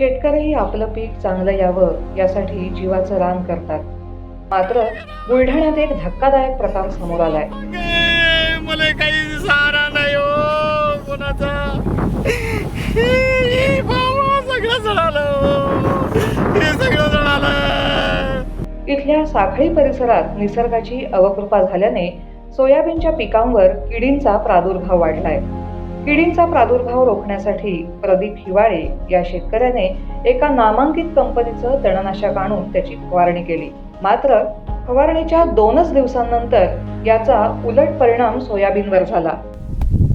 शेतकरीही आपलं पीक चांगलं यावं यासाठी जीवाचं रान करतात. मात्र बुलढाण्यात एक धक्कादायक प्रकार समोर आलाय. मला काही सहारा नाही हो कोणाचा? सगळं हे. सगळं इथल्या साखळी परिसरात निसर्गाची अवकृपा झाल्याने सोयाबीनच्या पिकांवर किडींचा प्रादुर्भाव वाढलाय. किडींचा प्रादुर्भाव रोखण्यासाठी प्रदीप हिवाळे या शेतकऱ्याने एका नामांकित कंपनीचं तणनाशक आणून त्याची फवारणी केली. मात्र फवारणीच्या दोनच दिवसांनंतर याचा उलट परिणाम सोयाबीनवर झाला.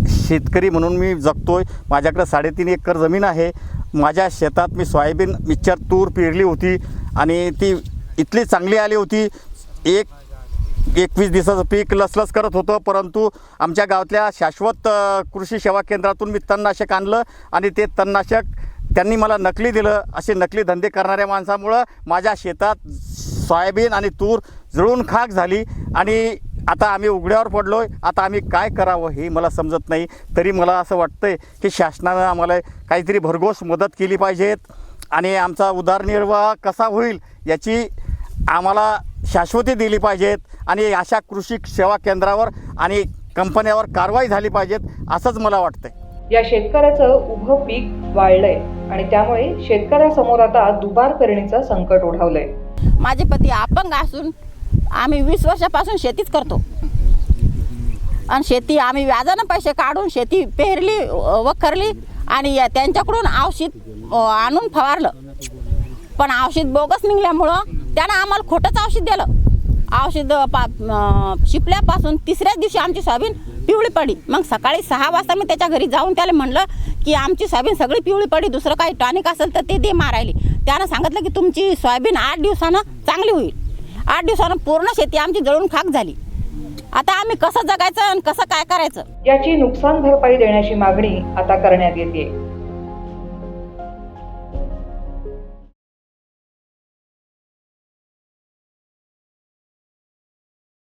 शेतकरी म्हणून मी जगतोय. माझ्याकडे साडेतीन एकर जमीन आहे. माझ्या शेतात मी सोयाबीन मिक्सर तूर पेरली होती आणि ती इतली चांगली आली होती. एक एकवीस दिवसाचं पीक लसलस करत होतं परंतु आमच्या गावातल्या शाश्वत कृषी सेवा केंद्रातून मी तणनाशक आणलं आणि ते तणनाशक त्यांनी मला नकली दिलं. असे नकली धंदे करणाऱ्या माणसामुळं माझ्या शेतात सोयाबीन आणि तूर जळून खाक झाली आणि आता आम्ही उघड्यावर पडलो आहे आता आम्ही काय करावं हे मला समजत नाही. तरी मला असं वाटतं आहे की शासनानं आम्हाला काहीतरी भरघोस मदत केली पाहिजेत आणि आमचा उदारनिर्वाह कसा होईल याची आम्हाला शाश्वती दिली पाहिजेत आणि अशा कृषी सेवा केंद्रावर आणि कंपन्यावर कारवाई झाली पाहिजेत असंच मला वाटतंय. या शेतकऱ्याचं उभं पीक वाळलंय आणि त्यामुळे शेतकऱ्यासमोर आता दुबार पेरणीचं संकट ओढावलंय. माझे पती अपंग असून आम्ही वीस वर्षापासून शेतीच करतो. आणि शेती आम्ही व्याजानं पैसे काढून शेती पेरली वखरली आणि या- त्यांच्याकडून औषध आणून फवारलं. पण औषध बोगस निघल्यामुळं त्यानं आम्हाला खोटंच औषध दिलं. औषध पा शिपल्यापासून तिसऱ्याच दिवशी आमची सोयाबीन पिवळी पडली. मग सकाळी सहा वाजता मी त्याच्या घरी जाऊन त्याला म्हणलं की आमची सोयाबीन सगळी पिवळी पडली दुसरं काही टॉनिक असेल तर ते दे मारायली. त्यानं सांगितलं की तुमची सोयाबीन आठ दिवसानं चांगली होईल. आठ दिवसानं पूर्ण शेती आमची जळून खाक झाली. आता आम्ही कसं जगायचं आणि कसं काय करायचं? याची नुकसान भरपाई देण्याची मागणी आता करण्यात येते.